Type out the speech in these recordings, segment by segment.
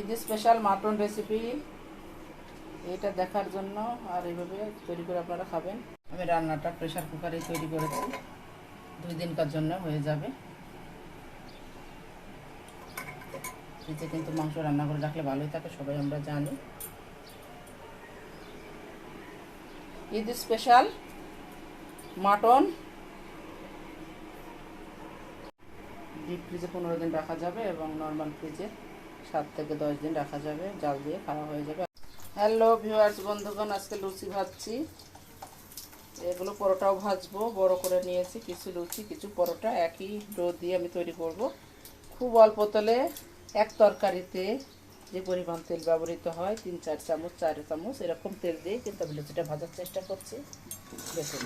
Eid special mutton recipe এটা দেখার জন্য আর এইভাবে তৈরি করে আপনারা খাবেন। আমি রান্নাটা প্রেশার কুকারেই তৈরি করেছি। দুই দিনকার জন্য হয়ে যাবে। ফ্রিজে কিন্তু মাংস রান্না করে রাখলে ভালোই থাকে, সবাই আমরা জানি। ঈদ স্পেশাল মাটন ডিপ ফ্রিজে পনেরো দিন রাখা যাবে এবং নর্মাল ফ্রিজে সাত থেকে দশ দিন রাখা যাবে, জাল দিয়ে খাওয়া হয়ে যাবে। হ্যালো ভিউয়ার্স বন্ধুগণ, আজকে লুচি ভাজছি। এগুলো পরোটাও ভাজবো, বড় করে নিয়েছি কিছু লুচি, কিছু পরোটা, একই ডো দিয়ে আমি তৈরি করব। খুব অল্প তেলে এক তরকারিতে যে পরিমাণ তেল ব্যবহৃত হয়, তিন, চার চামচ চার চামচ, এরকম তেল দিয়ে কিন্তু আমি লুচিটা ভাজার চেষ্টা করছি। দেখুন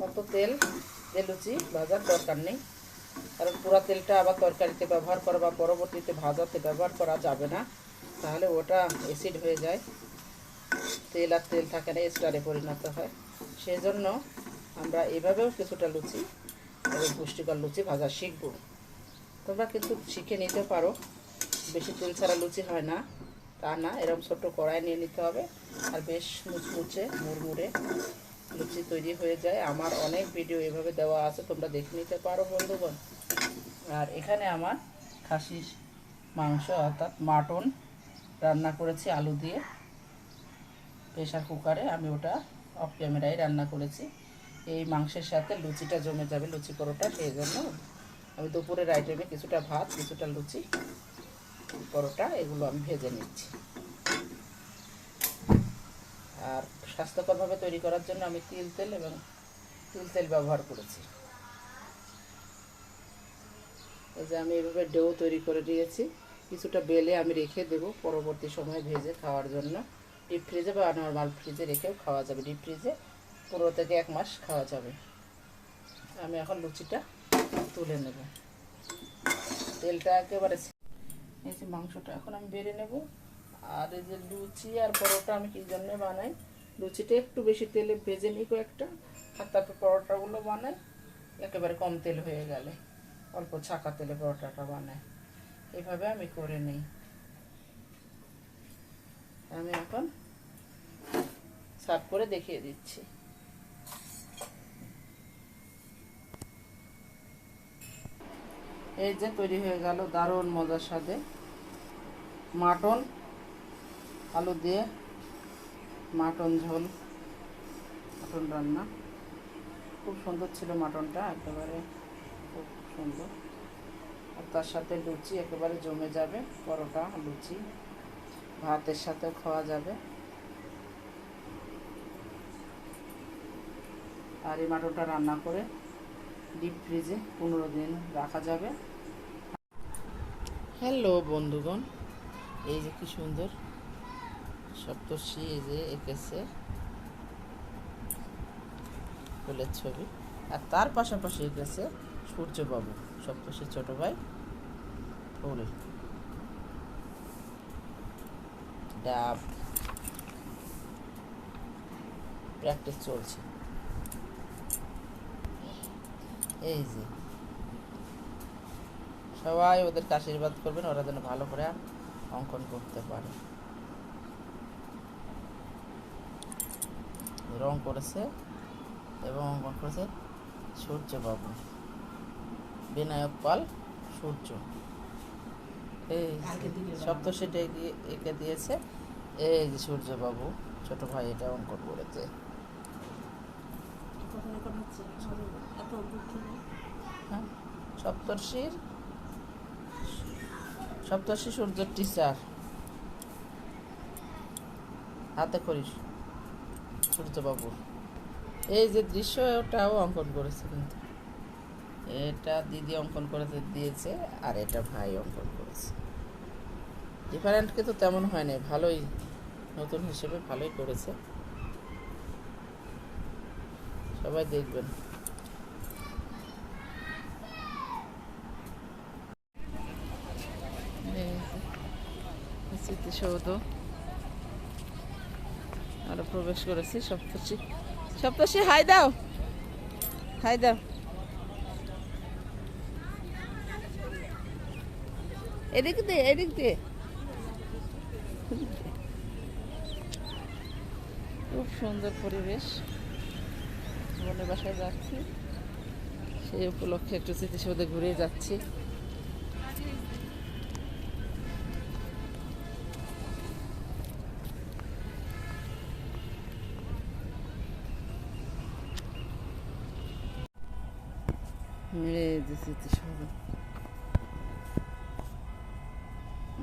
কত তেল যে লুচি ভাজার দরকার নেই। কারণ পুরো তেলটা আবার তরকারিতে ব্যবহার করা বা পরবর্তীতে ভাজাতে ব্যবহার করা যাবে না, তাহলে ওটা অ্যাসিড হয়ে যায়। তেল আর তেল থাকে না স্টারে পরিণত হয়। সেই জন্য আমরা এভাবেও কিছুটা লুচি এবং পুষ্টিকর লুচি ভাজা শিখব। তোমরা কিন্তু শিখে নিতে পারো, বেশি তেল ছাড়া লুচি হয় না, তা না, এরকম ছোট্ট কড়াই নিয়ে নিতে হবে। আর বেশ মুচমুচে, মুড়মুড়ে লুচি তৈরি হয়ে যায়। আমার অনেক ভিডিও এভাবে দেওয়া আছে, তোমরা দেখে নিতে পারো বন্ধুগণ। আর এখানে আমার খাসির মাংস, অর্থাৎ মাটন, রান্না করেছি আলু দিয়ে। প্রেশার কুকারে আমি ওটা অফ ক্যামেরায় রান্না করেছি। এই মাংসের সাথে লুচিটা জমে যাবে, লুচি পরোটা, সেই জন্য আমি দুপুরের আইটেমে কিছুটা ভাত, কিছুটা লুচি, পরোটা, এগুলো আমি ভেজে নিচ্ছি। আর স্বাস্থ্যকরভাবে তৈরি করার জন্য আমি তিল তেল এবং তিল তেল ব্যবহার করেছি। এই যে আমি এভাবে ডো তৈরি করে দিয়েছি। কিছুটা বেলে আমি রেখে দেবো পরবর্তী সময়ে ভেজে খাওয়ার জন্য। ডিপ ফ্রিজে বা নর্মাল ফ্রিজে রেখেও খাওয়া যাবে। ডিপ ফ্রিজে পনেরো থেকে এক মাস খাওয়া যাবে। আমি এখন লুচিটা তুলে নেব। তেলটা একেবারে এই যে মাংসটা এখন আমি বেড়ে নেব। আর এই যে লুচি আর পরোটা আমি কী জন্য বানাই? লুচিটা একটু বেশি তেলে ভেজে নিই কয়েকটা, আর তারপর পরোটাগুলো বানাই। একেবারে কম তেল হয়ে গেলে অল্প ছাকা তেলে পরোটাটা বানাই। এভাবে আমি করে নিই। আমি এখন সার্ভ করে দেখিয়ে দিচ্ছি। এই যে তৈরি হয়ে গেল দারুণ মজার সাথে মাটন আলু দিয়ে মাটন ঝোল, মাটন রান্না। খুব সুন্দর ছিল মাটনটা, একেবারে খুব সুন্দর। আর তার সাথে লুচি একেবারে জমে যাবে, পরোটা, লুচি। ভাতের সাথেও খাওয়া যাবে। আর এই মাটনটা রান্না করে ডিপ ফ্রিজে পনেরো দিন রাখা যাবে। হ্যালো বন্ধুগণ, এই যে কি সুন্দর সপ্তর্ষি এই যে এঁকেছে ফুলের ছবি। আর তার পাশাপাশি এঁকেছে সূর্যবাবু সপ্তর্ষির ছোট ভাই, ফুল। ডাব। প্র্যাকটিস চলছে। এই যে। সবাই ওদেরকে আশীর্বাদ করবেন, ওরা যেন ভালো করে অঙ্কন করতে পারে। রং করেছে এবং অঙ্কন করেছে সূর্যবাবু। বিনায়ক পাল সূর্য। এই সপ্তশীটা এঁকে দিয়েছে। এই যে সূর্যবাবু ছোট ভাই এটা অঙ্কন করেছে। হ্যাঁ সপ্তর্ষির সপ্তর্ষি সূর্যের টিচার হাতে করিস সূর্যবাবু এই যে দৃশ্য ওটাও অঙ্কন করেছে কিন্তু। এটা দিদি অঙ্কন করে দিয়েছে আর এটা ভাই অঙ্কন করেছে। ডিফারেন্ট কিন্তু তেমন হয় নাই, ভালোই নতুন হিসেবে ভালোই করেছে। সবাই দেখবেন। স্মৃতিসৌধ। আরও প্রবেশ করেছি সপ্তশী সপ্তশী হাই দাও। হাই দাও। এদিক দিয়ে এদিক দিয়ে। খুব সুন্দর পরিবেশ। মনে বাসায় যাচ্ছি। সেই উপলক্ষে একটু স্মৃতিসৌধে ঘুরে যাচ্ছি।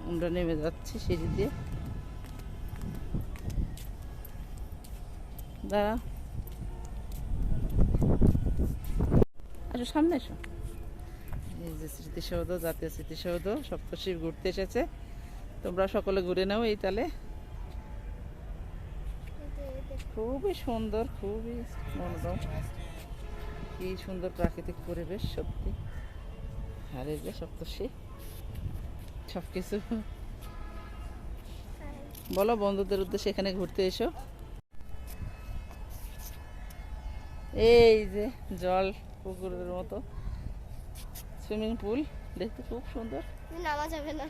আমরা নেমে যাচ্ছি সিঁড়ি দিয়ে। দাঁড়া। আসো সামনে এসো। এই যে স্মৃতিসৌধ জাতীয় স্মৃতিসৌধ সপ্তশিব ঘুরতে এসেছে। তোমরা সকলে ঘুরে নাও এই তালে। খুবই সুন্দর খুবই মনোরম। কি সুন্দর প্রাকৃতিক পরিবেশ সত্যি। আর এই যে সপ্তর্ষি সব কিছু বলো বন্ধুদের উদ্দেশ্যে এখানে ঘুরতে এসো। এই যে জল পুকুরের মতো। সুইমিং পুল দেখতে খুব সুন্দর। নামা যাবে না।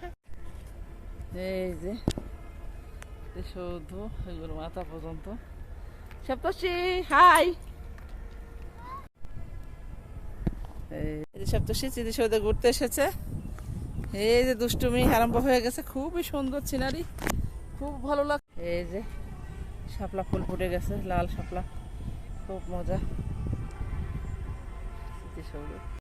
এই যে সৌধ এগুলো মাথা পর্যন্ত। সপ্তর্ষি হাই! এই তো সপ্তর্ষি স্মৃতিসৌধে ঘুরতে এসেছে। এই যে দুষ্টুমি আরম্ভ হয়ে গেছে, খুবই সুন্দর সিনারি, খুব ভালো লাগ এই যে শাপলা ফুল ফুটে গেছে, লাল শাপলা, খুব মজা। স্মৃতিসৌধ